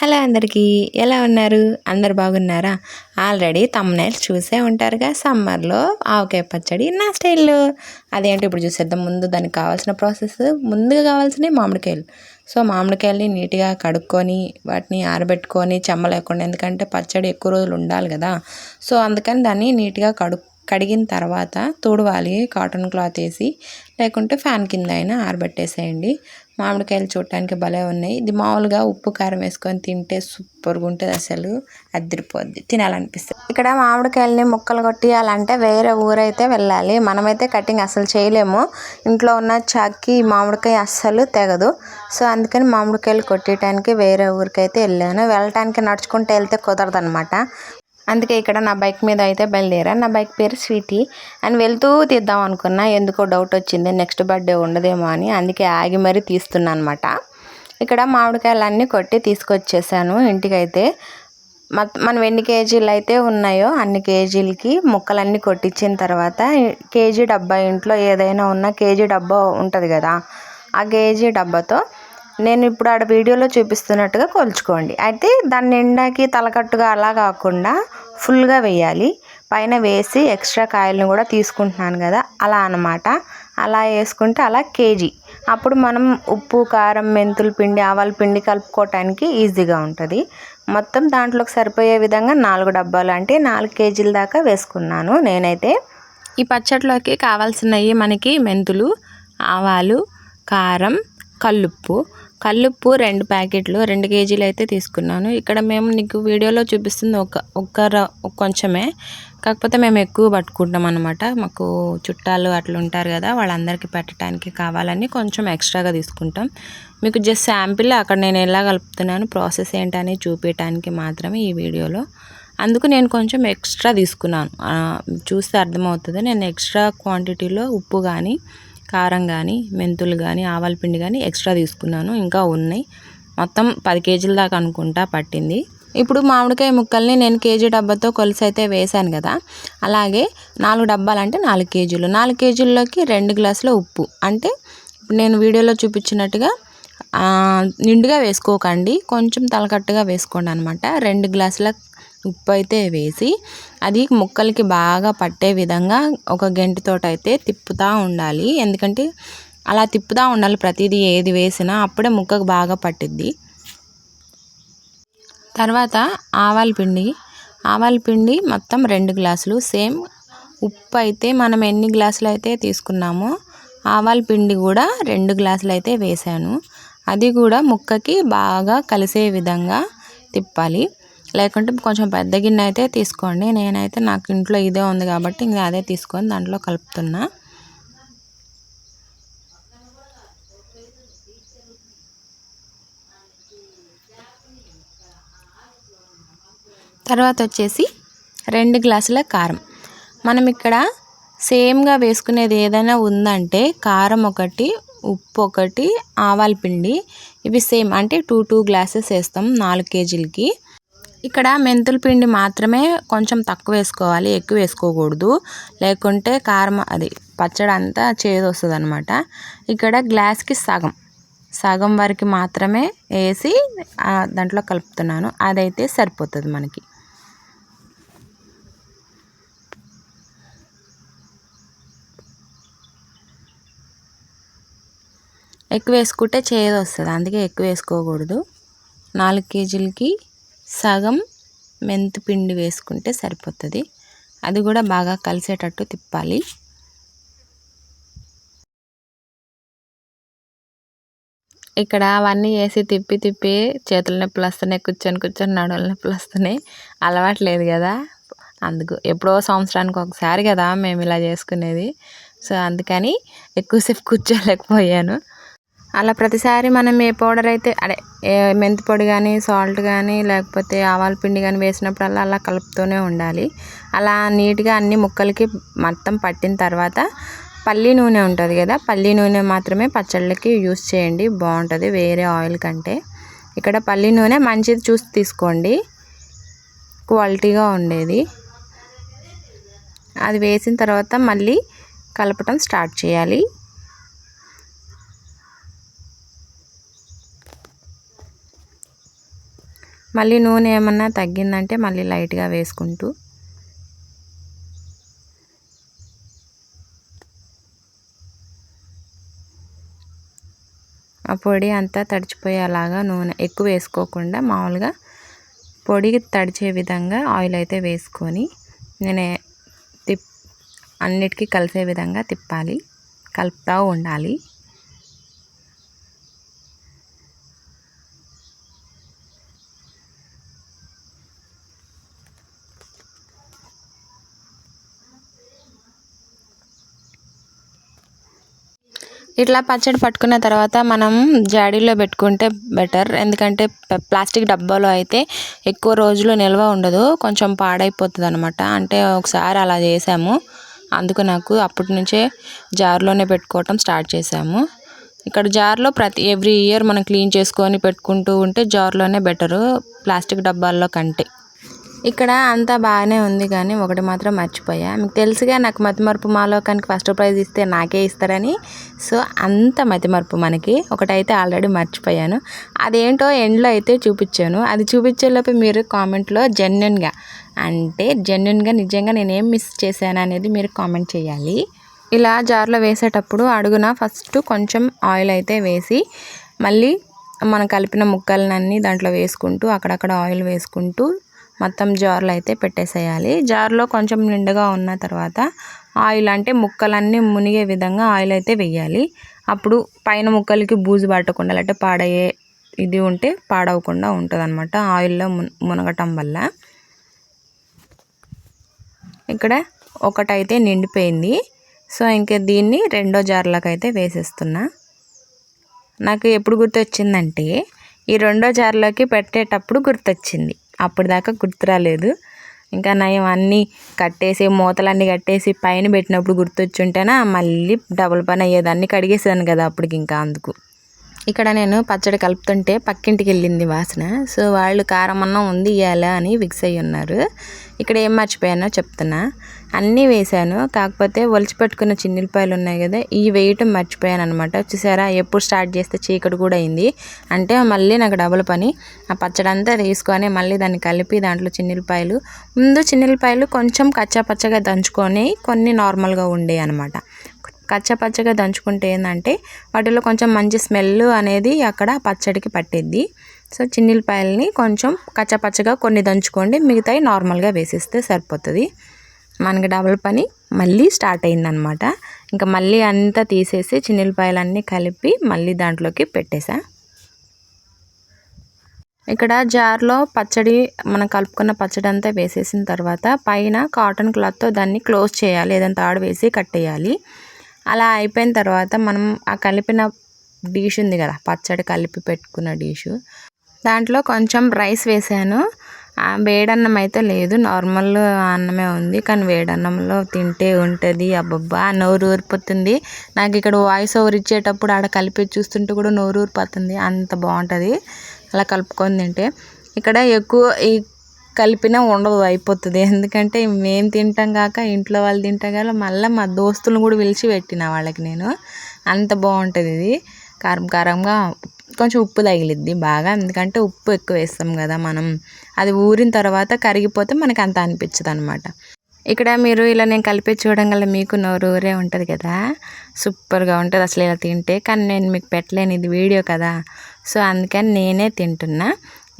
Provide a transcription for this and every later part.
Hello అందరికీ ఎలా ఉన్నారు? అందరు బాగున్నారా? ఆల్రెడీ తమ్నైల్ చూసే ఉంటారుగా సమ్మర్లో ఆవకాయ పచ్చడి నా స్టైల్లో. అదేంటి ఇప్పుడు చూసేద్దాం. ముందు దానికి కావాల్సిన ప్రాసెస్ ముందుగా కావాల్సినవి మామిడికాయలు. సో మామిడికాయలని నీట్గా కడుక్కొని వాటిని ఆరబెట్టుకొని చెమ్మ లేకుండా ఎందుకంటే పచ్చడి ఎక్కువ రోజులు ఉండాలి కదా. సో అందుకని దాన్ని నీట్గా కడు కడిగిన తర్వాత తోడువాలి కాటన్ క్లాత్ వేసి లేకుంటే ఫ్యాన్ కింద అయినా ఆరబెట్టేసేయండి. మామిడికాయలు చూడటానికి భలే ఉన్నాయి. ఇది మామూలుగా ఉప్పు కారం వేసుకొని తింటే సూపర్గా ఉంటుంది అసలు. అద్దరిపోద్ది తినాలనిపిస్తుంది. ఇక్కడ మామిడికాయలని ముక్కలు కొట్టియాలంటే వేరే ఊరైతే వెళ్ళాలి. మనమైతే కటింగ్ అసలు చేయలేము. ఇంట్లో ఉన్న చాక్కి మామిడికాయ అస్సలు తెగదు. సో అందుకని మామిడికాయలు కొట్టేయడానికి వేరే ఊరికైతే వెళ్ళాను. వెళ్ళటానికి నడుచుకుంటూ వెళ్తే కుదరదు అనమాట అందుకే ఇక్కడ నా బైక్ మీద అయితే బయలుదేరా. నా బైక్ పేరు స్వీటీ. అని వెళ్తూ తీద్దాం అనుకున్నా. ఎందుకో డౌట్ వచ్చింది. నెక్స్ట్ బర్త్డే ఉండదేమో అని. అందుకే ఆగి మరీ తీస్తున్నా అనమాట ఇక్కడ మామిడికాయలు అన్నీ కొట్టి తీసుకొచ్చేసాను ఇంటికైతే. మనం ఎన్ని కేజీలు అయితే ఉన్నాయో అన్ని కేజీలకి ముక్కలన్నీ కొట్టించిన తర్వాత కేజీ డబ్బా ఇంట్లో ఏదైనా ఉన్న కేజీ డబ్బా ఉంటుంది కదా ఆ కేజీ డబ్బాతో నేను ఇప్పుడు ఆడ వీడియోలో చూపిస్తున్నట్టుగా కొలుచుకోండి. అయితే దాని నిండాకి తలకట్టుగా అలా కాకుండా ఫుల్గా వేయాలి. పైన వేసి ఎక్స్ట్రా కాయలను కూడా తీసుకుంటున్నాను కదా అలా అనమాట అలా వేసుకుంటే అలా కేజీ. అప్పుడు మనం ఉప్పు కారం మెంతుల పిండి ఆవాల పిండి కలుపుకోవటానికి ఈజీగా ఉంటుంది. మొత్తం దాంట్లోకి సరిపోయే విధంగా నాలుగు డబ్బాలు అంటే నాలుగు కేజీల దాకా వేసుకున్నాను నేనైతే. ఈ పచ్చట్లోకి కావాల్సినవి మనకి మెంతులు ఆవాలు కారం కల్లుప్పు. కల్లుప్పు రెండు ప్యాకెట్లు రెండు కేజీలు అయితే తీసుకున్నాను. ఇక్కడ మేము నీకు వీడియోలో చూపిస్తుంది ఒక ఒక్క కొంచెమే. కాకపోతే మేము ఎక్కువ పట్టుకుంటాం అనమాట మాకు చుట్టాలు అట్లా ఉంటారు కదా వాళ్ళందరికీ పెట్టడానికి కావాలని కొంచెం ఎక్స్ట్రాగా తీసుకుంటాం. మీకు జస్ట్ శాంపిల్ అక్కడ నేను ఎలా కలుపుతున్నాను ప్రాసెస్ ఏంటని చూపించడానికి మాత్రమే ఈ వీడియోలో. అందుకు నేను కొంచెం ఎక్స్ట్రా తీసుకున్నాను. చూస్తే అర్థమవుతుంది. నేను ఎక్స్ట్రా క్వాంటిటీలో ఉప్పు కానీ కారం కానీ మెంతులు కానీ ఆవాల పిండి కానీ ఎక్స్ట్రా తీసుకున్నాను. ఇంకా ఉన్నాయి. మొత్తం పది కేజీల దాకా అనుకుంటా పట్టింది. ఇప్పుడు మామిడికాయ ముక్కల్ని నేను కేజీ డబ్బాతో కొలిసి అయితే వేశాను కదా. అలాగే నాలుగు డబ్బాలు అంటే నాలుగు కేజీలు. నాలుగు కేజీల్లోకి రెండు గ్లాసుల ఉప్పు. అంటే నేను వీడియోలో చూపించినట్టుగా నిండుగా వేసుకోకండి. కొంచెం తలకట్టుగా వేసుకోండి అనమాట రెండు గ్లాసుల ఉప్పు అయితే వేసి అది ముక్కలకి బాగా పట్టే విధంగా ఒక గంటితో అయితే తిప్పుతూ ఉండాలి. ఎందుకంటే అలా తిప్పుతూ ఉండాలి ప్రతిదీ ఏది వేసినా అప్పుడే ముక్కకు బాగా పట్టిద్ది. తర్వాత ఆవాల పిండి. ఆవాల పిండి మొత్తం రెండు గ్లాసులు. సేమ్ ఉప్పు అయితే మనం ఎన్ని గ్లాసులు అయితే తీసుకున్నామో ఆవాల పిండి కూడా రెండు గ్లాసులు అయితే వేసాను. అది కూడా ముక్కకి బాగా కలిసే విధంగా తిప్పాలి. లేకుంటే కొంచెం పెద్ద గిన్నె అయితే తీసుకోండి. నేనైతే నాకు ఇంట్లో ఇదే ఉంది కాబట్టి ఇంకా అదే తీసుకొని దాంట్లో కలుపుతున్నా. తర్వాత వచ్చేసి రెండు గ్లాసుల కారం. మనం ఇక్కడ సేమ్గా వేసుకునేది ఏదైనా ఉందంటే కారం ఒకటి ఉప్పు ఒకటి ఆవాల పిండి. ఇవి సేమ్ అంటే టూ టూ గ్లాసెస్ వేస్తాం నాలుగు కేజీలకి. ఇక్కడ మెంతుల పిండి మాత్రమే కొంచెం తక్కువ వేసుకోవాలి ఎక్కువ వేసుకోకూడదు. లేకుంటే కారం అది పచ్చడి అంతా చేదు వస్తుంది అనమాట ఇక్కడ గ్లాస్కి సగం సగం వరకు మాత్రమే వేసి దాంట్లో కలుపుతున్నాను. అదైతే సరిపోతుంది మనకి. ఎక్కువ వేసుకుంటే చేదు వస్తుంది అందుకే ఎక్కువ వేసుకోకూడదు. నాలుగు కేజీలకి సగం మెంతి పిండి వేసుకుంటే సరిపోతుంది. అది కూడా బాగా కలిసేటట్టు తిప్పాలి. ఇక్కడ అవన్నీ వేసి తిప్పి తిప్పి చేతుల నొప్పులు వస్తున్నాయి కూర్చొని కూర్చొని నడువుల నొప్పులు వస్తున్నాయి. అలవాటు లేదు కదా. అందుకు ఎప్పుడో సంవత్సరానికి ఒకసారి కదా మేము ఇలా చేసుకునేది. సో అందుకని ఎక్కువసేపు కూర్చోలేకపోయాను. అలా ప్రతిసారి మనం ఏ పౌడర్ అయితే అదే మెంతి పొడి కానీ సాల్ట్ కానీ లేకపోతే ఆవాల పిండి కానీ వేసినప్పుడల్లా అలా కలుపుతూనే ఉండాలి. అలా నీట్గా అన్ని ముక్కలకి మొత్తం పట్టిన తర్వాత పల్లి నూనె ఉంటుంది కదా పల్లి నూనె మాత్రమే పచ్చళ్ళకి యూస్ చేయండి బాగుంటుంది వేరే ఆయిల్ కంటే. ఇక్కడ పల్లి నూనె మంచిది చూసి తీసుకోండి క్వాలిటీగా ఉండేది. అది వేసిన తర్వాత మళ్ళీ కలపటం స్టార్ట్ చేయాలి. మళ్ళీ నూనె ఏమన్నా తగ్గిందంటే మళ్ళీ లైట్గా వేసుకుంటూ. ఆ పొడి అంతా తడిచిపోయేలాగా నూనె ఎక్కువ వేసుకోకుండా మామూలుగా పొడి తడిచే విధంగా ఆయిల్ అయితే వేసుకొని నేను తిప్ అన్నిటికీ కలిసే విధంగా తిప్పాలి. కలుపుతూ ఉండాలి. ఇట్లా పచ్చడి పట్టుకున్న తర్వాత మనం జాడీలో పెట్టుకుంటే బెటర్. ఎందుకంటే ప్లాస్టిక్ డబ్బాలో అయితే ఎక్కువ రోజులు నిల్వ ఉండదు. కొంచెం పాడైపోతుంది అనమాట అంటే ఒకసారి అలా చేసాము. అందుకు నాకు అప్పటి నుంచే జార్లోనే పెట్టుకోవటం స్టార్ట్ చేసాము. ఇక్కడ జార్లో ప్రతి ఎవ్రీ ఇయర్ మనం క్లీన్ చేసుకొని పెట్టుకుంటూ ఉంటే జార్లోనే బెటరు. ప్లాస్టిక్ డబ్బాల్లో కంటే. ఇక్కడ అంతా బాగానే ఉంది కానీ ఒకటి మాత్రం మర్చిపోయా. మీకు తెలుసుగా నాకు మతిమరుపు మాలోకానికి ఫస్ట్ ప్రైజ్ ఇస్తే నాకే ఇస్తారని. సో అంత మతిమరుపు మనకి. ఒకటైతే ఆల్రెడీ మర్చిపోయాను. అదేంటో ఎండ్లో అయితే చూపించాను. అది చూపించేలోపు మీరు కామెంట్లో జెన్యున్గా అంటే జెన్యున్గా నిజంగా నేనేం మిస్ చేశాను అనేది మీరు కామెంట్ చేయాలి. ఇలా జార్లో వేసేటప్పుడు అడుగున ఫస్ట్ కొంచెం ఆయిల్ అయితే వేసి మళ్ళీ మనం కలిపిన ముక్కలన్నీ దాంట్లో వేసుకుంటూ అక్కడక్కడ ఆయిల్ వేసుకుంటూ మొత్తం జార్లో అయితే పెట్టేసేయాలి. జార్లో కొంచెం నిండుగా ఉన్న తర్వాత ఆయిల్ అంటే ముక్కలన్నీ మునిగే విధంగా ఆయిల్ అయితే వేయాలి. అప్పుడు పైన ముక్కలకి బూజు పట్టకుండా లేకపోతే పాడయ్యే ఇది ఉంటే పాడవకుండా ఉంటుంది అనమాట ఆయిల్లో మునగటం వల్ల. ఇక్కడ ఒకటైతే నిండిపోయింది. సో ఇంకా దీన్ని రెండో జార్లోకి అయితే వేసేస్తున్నా. నాకు ఎప్పుడు గుర్తొచ్చిందంటే ఈ రెండో జార్లోకి పెట్టేటప్పుడు గుర్తొచ్చింది. అప్పుడు దాకా గుర్తు రాలేదు. ఇంకా నయం అన్నీ కట్టేసి మూతలన్నీ కట్టేసి పైన పెట్టినప్పుడు గుర్తొచ్చుంటేనా మళ్ళీ డబుల్ పని అయ్యేదాన్ని కడిగేసాను కదా అప్పటికి ఇంకా అందుకు. ఇక్కడ నేను పచ్చడి కలుపుతుంటే పక్కింటికి వెళ్ళింది వాసన. సో వాళ్ళు కారం అన్నం ఉంది ఇవ్వాలా అని ఫిక్స్ అయ్యి ఉన్నారు ఇక్కడ ఏం మర్చిపోయానో చెప్తున్నా. అన్నీ వేశాను. కాకపోతే ఒలిచిపెట్టుకున్న చిన్నిలపాయలు ఉన్నాయి కదా ఈ వేయటం మర్చిపోయాను అనమాట చూసారా ఎప్పుడు స్టార్ట్ చేస్తే చీకటి కూడా అయింది. అంటే మళ్ళీ నాకు డబుల్ పని. ఆ పచ్చడి అంతా తీసుకొని మళ్ళీ దాన్ని కలిపి దాంట్లో చిన్నపాయలు ముందు చిన్నిపాయలు కొంచెం కచ్చా పచ్చగా దంచుకొని కొన్ని నార్మల్గా ఉండే అనమాట కచ్చపచ్చగా దంచుకుంటే ఏంటంటే వాటిలో కొంచెం మంచి స్మెల్ అనేది అక్కడ పచ్చడికి పట్టిద్ది. సో చిన్నిలపాయలని కొంచెం కచ్చపచ్చగా కొన్ని దంచుకోండి మిగతాయి నార్మల్గా వేసిస్తే సరిపోతుంది. మనకి డబుల్ పని మళ్ళీ స్టార్ట్ అయిందనమాట. ఇంకా మళ్ళీ అంతా తీసేసి చిన్నిలపాయలన్నీ కలిపి మళ్ళీ దాంట్లోకి పెట్టేసా. ఇక్కడ జార్లో పచ్చడి మనం కలుపుకున్న పచ్చడి అంతా వేసేసిన తర్వాత పైన కాటన్ క్లాత్తో దాన్ని క్లోజ్ చేయాలి ఏదంతా ఆడ వేసి కట్టేయాలి. అలా అయిపోయిన తర్వాత మనం ఆ కలిపిన డిష్ ఉంది కదా పచ్చడి కలిపి పెట్టుకున్న డిష్. దాంట్లో కొంచెం రైస్ వేసాను. వేడన్నం అయితే లేదు. నార్మల్ అన్నమే ఉంది. కానీ వేడన్నంలో తింటే ఉంటుంది. అబ్బబ్బా నోరు ఊరిపోతుంది. నాకు ఇక్కడ వాయిస్ ఓవర్ ఇచ్చేటప్పుడు ఆడ కలిపి చూస్తుంటే కూడా నోరు ఊరిపోతుంది. అంత బాగుంటుంది. అలా కలుపుకొని తింటే. ఇక్కడ ఎక్కువ ఈ కలిపినా ఉండదు అయిపోతుంది. ఎందుకంటే మేము తింటాం కాక ఇంట్లో వాళ్ళు తింటాం కదా మళ్ళీ మా దోస్తులను కూడా పిలిచి పెట్టిన వాళ్ళకి నేను. అంత బాగుంటుంది ఇది. కారం కారంగా కొంచెం ఉప్పు తగిలిద్ది బాగా. ఎందుకంటే ఉప్పు ఎక్కువ వేస్తాం కదా మనం. అది ఊరిన తర్వాత కరిగిపోతే మనకి అంత అనిపించదు అనమాట ఇక్కడ మీరు ఇలా నేను కలిపి చూడడం గల మీకు నోరు ఊరే ఉంటుంది కదా. సూపర్గా ఉంటుంది అసలు ఇలా తింటే. కానీ నేను మీకు పెట్టలేను. ఇది వీడియో కదా. సో అందుకని నేనే తింటున్నా.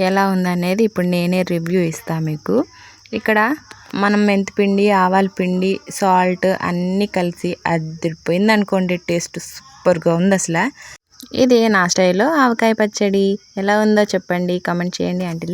ఎలా ఉందనేది ఇప్పుడు నేనే రివ్యూ ఇస్తాను మీకు. ఇక్కడ మనం మెంతిపిండి ఆవాల పిండి సాల్ట్ అన్నీ కలిసి అదిరిపోయింది అనుకోండి టేస్ట్ సూపర్గా ఉంది అసలు. ఇది నా స్టైల్లో ఆవకాయ పచ్చడి ఎలా ఉందో చెప్పండి. కామెంట్ చేయండి. అంటే